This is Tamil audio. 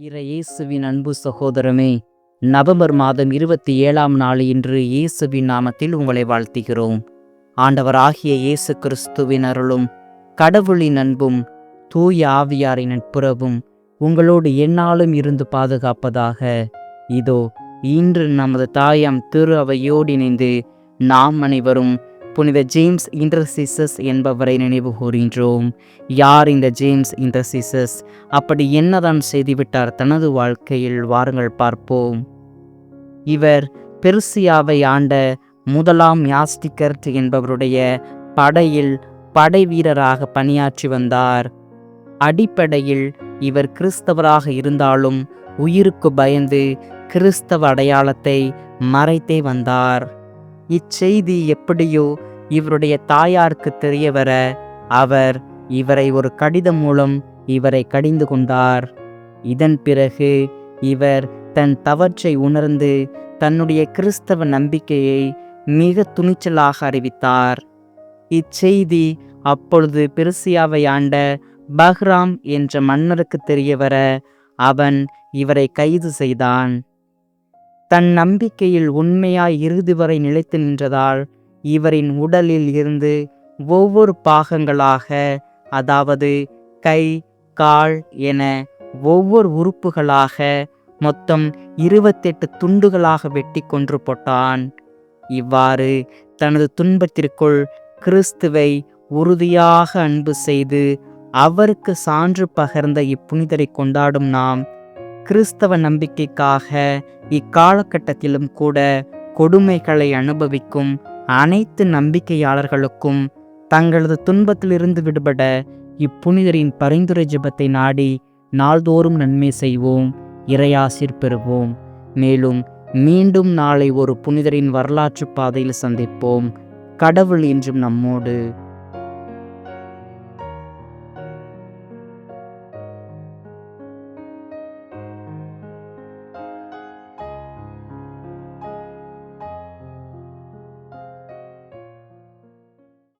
இயேசுவின் அன்பு சகோதரமே நவம்பர் மாதம் இருபத்தி ஏழாம் நாள் இன்று இயேசுவின் நாமத்தில் உங்களை வாழ்த்துகிறோம். ஆண்டவராகிய இயேசு கிறிஸ்துவின் அருளும் கடவுளின் அன்பும் தூய ஆவியாரின் நட்புறவும் உங்களோடு எந்நாளும் இருந்து பாதுகாப்பதாக. இதோ இன்று நமது தாயாம் திரு அவையோடு இணைந்து நாம் அனைவரும் புனித ஜேம்ஸ் இன்டர்சிசஸ் என்பவரை நினைவு கூறுகின்றோம். யார் இந்த ஜேம்ஸ் இன்டர்சிசஸ்? அப்படி என்னதான் செய்துவிட்டார் தனது வாழ்க்கையில்? வாருங்கள் பார்ப்போம். இவர் பெர்சியாவை ஆண்ட முதலாம் யாஸ்டிகர்ட் என்பவருடைய படையில் படை வீரராக பணியாற்றி வந்தார். அடிப்படையில் இவர் கிறிஸ்தவராக இருந்தாலும் உயிருக்கு பயந்து கிறிஸ்தவ அடையாளத்தை மறைத்தே வந்தார். இச்செய்தி எப்படியோ இவருடைய தாயாருக்கு தெரிய வர அவர் இவரை ஒரு கடிதம் மூலம் இவரை கடிந்து கொண்டார். இதன் பிறகு இவர் தன் தவற்றை உணர்ந்து தன்னுடைய கிறிஸ்தவ நம்பிக்கையை மிக துணிச்சலாக அறிவித்தார். இச்செய்தி அப்பொழுது பெருசியாவை ஆண்ட பஹ்ராம் என்ற மன்னருக்கு தெரியவர அவன் இவரை கைது செய்தான். தன் நம்பிக்கையில் உண்மையாய் இறுதி வரை நிலைத்து நின்றதால் இவரின் உடலில் இருந்து ஒவ்வொரு பாகங்களாக அதாவது கை கால் என ஒவ்வொரு உறுப்புகளாக மொத்தம் இருபத்தெட்டு துண்டுகளாக வெட்டி கொன்று போட்டான். இவ்வாறு தனது துன்பத்திற்குள் கிறிஸ்துவை உறுதியாக அன்பு செய்து அவருக்கு சான்று பகர்ந்த இப்புனிதரை கொண்டாடும் நாம் கிறிஸ்தவ நம்பிக்கைக்காக இக்காலகட்டத்திலும் கூட கொடுமைகளை அனுபவிக்கும் அனைத்து நம்பிக்கையாளர்களுக்கும் தங்களது துன்பத்திலிருந்து விடுபட இப்புனிதரின் பரிந்துரை ஜபத்தை நாடி நாள்தோறும் நன்மை செய்வோம் இறையாசிர் பெறுவோம். மேலும் மீண்டும் நாளை ஒரு புனிதரின் வரலாற்று பாதையில் சந்திப்போம். கடவுள் என்றும் நம்மோடு.